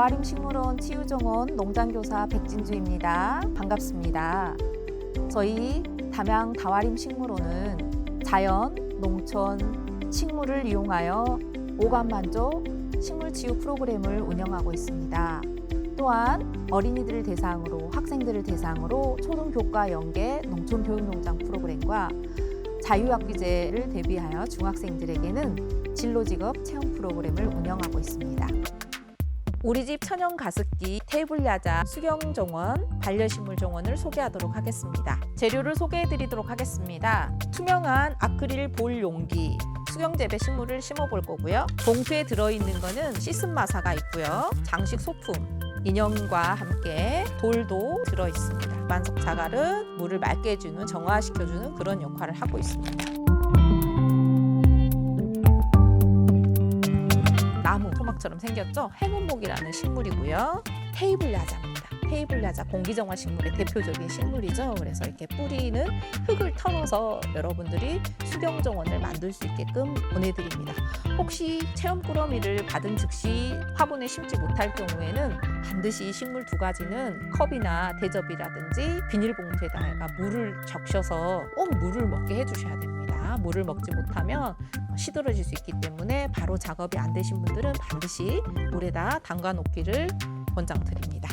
다와림 식물원 치유정원 농장교사 백진주입니다. 반갑습니다. 저희 담양 다와림 식물원은 자연, 농촌, 식물을 이용하여 오감 만족 식물 치유 프로그램을 운영하고 있습니다. 또한 어린이들을 대상으로 학생들을 대상으로 초등 교과 연계 농촌 교육 농장 프로그램과 자유학기제를 대비하여 중학생들에게는 진로 직업 체험 프로그램을 운영하고 있습니다. 우리 집 천연 가습기, 테이블 야자, 수경 정원, 반려식물 정원을 소개하도록 하겠습니다. 재료를 소개해 드리도록 하겠습니다. 투명한 아크릴 볼 용기, 수경 재배 식물을 심어 볼 거고요. 봉투에 들어 있는 거는 씻은 마사가 있고요. 장식 소품, 인형과 함께 돌도 들어 있습니다. 만석 자갈은 물을 맑게 해주는 정화시켜 주는 그런 역할을 하고 있습니다. 토막처럼 생겼죠? 행운목이라는 식물이고요. 테이블 야자입니다. 테이블 야자 공기정화 식물의 대표적인 식물이죠. 그래서 이렇게 뿌리는 흙을 털어서 여러분들이 수경 정원을 만들 수 있게끔 보내드립니다. 혹시 체험 꾸러미를 받은 즉시 화분에 심지 못할 경우에는 반드시 식물 두 가지는 컵이나 대접이라든지 비닐봉투에다가 물을 적셔서 꼭 물을 먹게 해주셔야 됩니다. 물을 먹지 못하면 시들어질 수 있기 때문에 바로 작업이 안 되신 분들은 반드시 물에다 담가 놓기를 권장드립니다.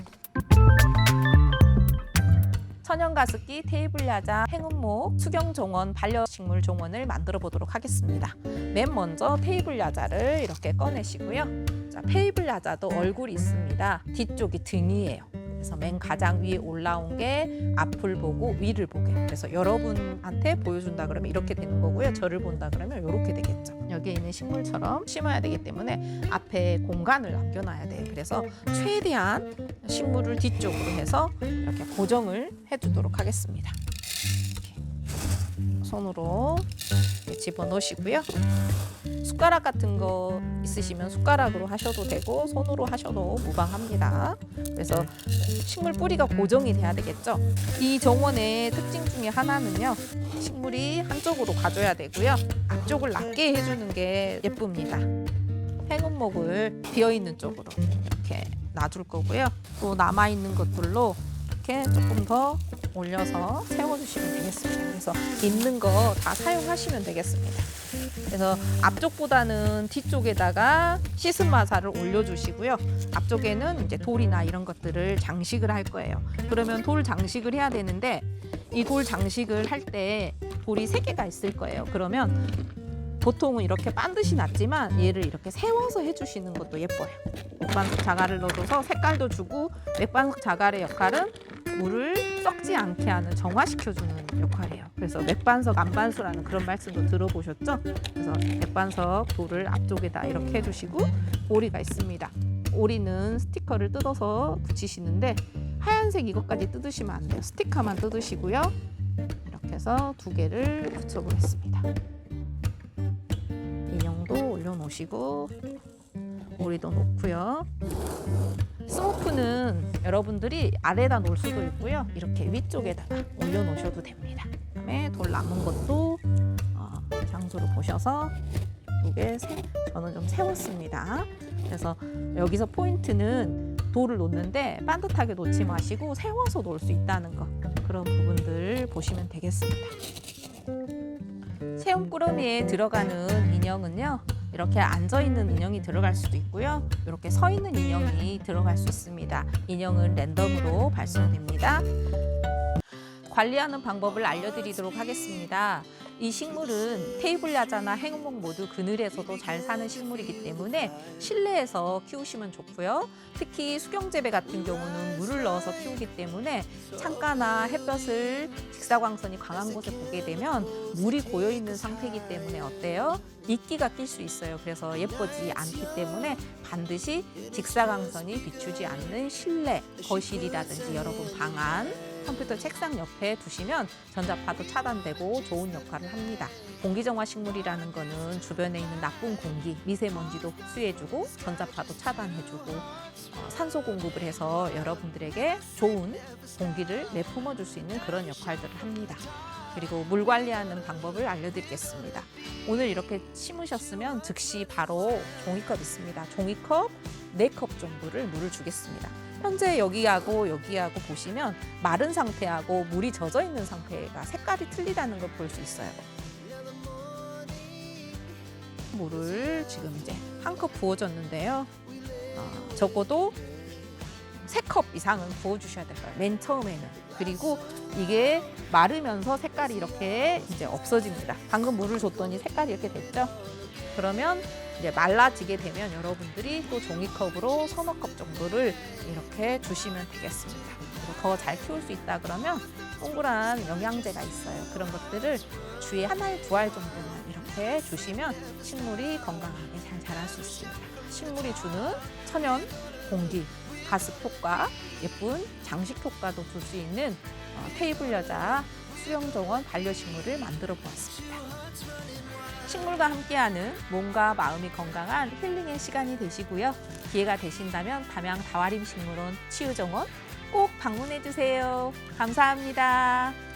천연 가습기, 테이블 야자, 행운목, 수경 종원, 반려식물 종원을 만들어 보도록 하겠습니다. 맨 먼저 테이블 야자를 이렇게 꺼내시고요. 자, 테이블 야자도 얼굴이 있습니다. 뒤쪽이 등이에요. 그래서 맨 가장 위에 올라온 게 앞을 보고 위를 보게. 그래서 여러분한테 보여준다 그러면 이렇게 되는 거고요. 저를 본다 그러면 이렇게 되겠죠. 여기에 있는 식물처럼 심어야 되기 때문에 앞에 공간을 남겨놔야 돼요. 그래서 최대한 식물을 뒤쪽으로 해서 이렇게 고정을 해두도록 하겠습니다. 이렇게 손으로 이렇게 집어 넣으시고요. 숟가락 같은 거 있으시면 숟가락으로 하셔도 되고 손으로 하셔도 무방합니다. 그래서 식물 뿌리가 고정이 돼야 되겠죠. 이 정원의 특징 중에 하나는요. 식물이 한쪽으로 가줘야 되고요. 앞쪽을 낮게 해주는 게 예쁩니다. 행운목을 비어 있는 쪽으로 이렇게 놔둘 거고요. 또 남아 있는 것들로 이렇게 조금 더 올려서 세워주시면 되겠습니다. 그래서 있는 거 다 사용하시면 되겠습니다. 그래서 앞쪽보다는 뒤쪽에다가 씻은 마사를 올려주시고요. 앞쪽에는 이제 돌이나 이런 것들을 장식을 할 거예요. 그러면 돌 장식을 해야 되는데 이 돌 장식을 할 때 돌이 세 개가 있을 거예요. 그러면 보통은 이렇게 반듯이 놨지만 얘를 이렇게 세워서 해주시는 것도 예뻐요. 맥반석 자갈을 넣어줘서 색깔도 주고 맥반석 자갈의 역할은 물을 썩지 않게 하는 정화시켜주는 역할이에요. 그래서 맥반석 안반수라는 그런 말씀도 들어보셨죠? 그래서 맥반석 돌을 앞쪽에다 이렇게 해주시고 오리가 있습니다. 오리는 스티커를 뜯어서 붙이시는데 하얀색 이것까지 뜯으시면 안 돼요. 스티커만 뜯으시고요. 이렇게 해서 두 개를 붙여보겠습니다. 인형도 올려놓으시고 오리도 놓고요. 스모프는 여러분들이 아래다 놓을 수도 있고요. 이렇게 위쪽에다가 올려놓으셔도 됩니다. 그다음에 돌 남은 것도 어, 장소를 보셔서 이게 세, 저는 좀 세웠습니다. 그래서 여기서 포인트는 돌을 놓는데 반듯하게 놓지 마시고 세워서 놓을 수 있다는 거 그런 부분들 보시면 되겠습니다. 체험 꾸러미에 들어가는 인형은요. 이렇게 앉아 있는 인형이 들어갈 수도 있고요. 이렇게 서 있는 인형이 들어갈 수 있습니다. 인형은 랜덤으로 발송됩니다. 관리하는 방법을 알려드리도록 하겠습니다. 이 식물은 테이블 야자나 행운목 모두 그늘에서도 잘 사는 식물이기 때문에 실내에서 키우시면 좋고요. 특히 수경재배 같은 경우는 물을 넣어서 키우기 때문에 창가나 햇볕을 직사광선이 강한 곳에 보게 되면 물이 고여 있는 상태이기 때문에 어때요? 이끼가 낄 수 있어요. 그래서 예쁘지 않기 때문에 반드시 직사광선이 비추지 않는 실내, 거실이라든지 여러분 방 안, 컴퓨터 책상 옆에 두시면 전자파도 차단되고 좋은 역할을 합니다. 공기정화 식물이라는 거는 주변에 있는 나쁜 공기, 미세먼지도 흡수해주고 전자파도 차단해주고 어, 산소 공급을 해서 여러분들에게 좋은 공기를 내뿜어 줄 수 있는 그런 역할들을 합니다. 그리고 물 관리하는 방법을 알려드리겠습니다. 오늘 이렇게 심으셨으면 즉시 바로 종이컵 있습니다. 종이컵 네컵 정도를 물을 주겠습니다. 현재 여기하고 여기하고 보시면 마른 상태하고 물이 젖어 있는 상태가 색깔이 틀리다는 걸 볼 수 있어요. 물을 지금 이제 한 컵 부어줬는데요. 어, 적어도 세 컵 이상은 부어주셔야 될 거예요. 맨 처음에는. 그리고 이게 마르면서 색깔이 이렇게 이제 없어집니다. 방금 물을 줬더니 색깔이 이렇게 됐죠? 그러면 이제 말라지게 되면 여러분들이 또 종이컵으로 서너 컵 정도를 이렇게 주시면 되겠습니다. 더 잘 키울 수 있다 그러면 동그란 영양제가 있어요. 그런 것들을 주에 한 알, 두 알 정도만 이렇게 주시면 식물이 건강하게 잘 자랄 수 있습니다. 식물이 주는 천연, 공기, 가습 효과, 예쁜 장식 효과도 줄 수 있는 어, 테이블 여자 수영 정원 반려식물을 만들어 보았습니다. 식물과 함께하는 몸과 마음이 건강한 힐링의 시간이 되시고요. 기회가 되신다면 담양 다와림 식물원 치유정원 꼭 방문해 주세요. 감사합니다.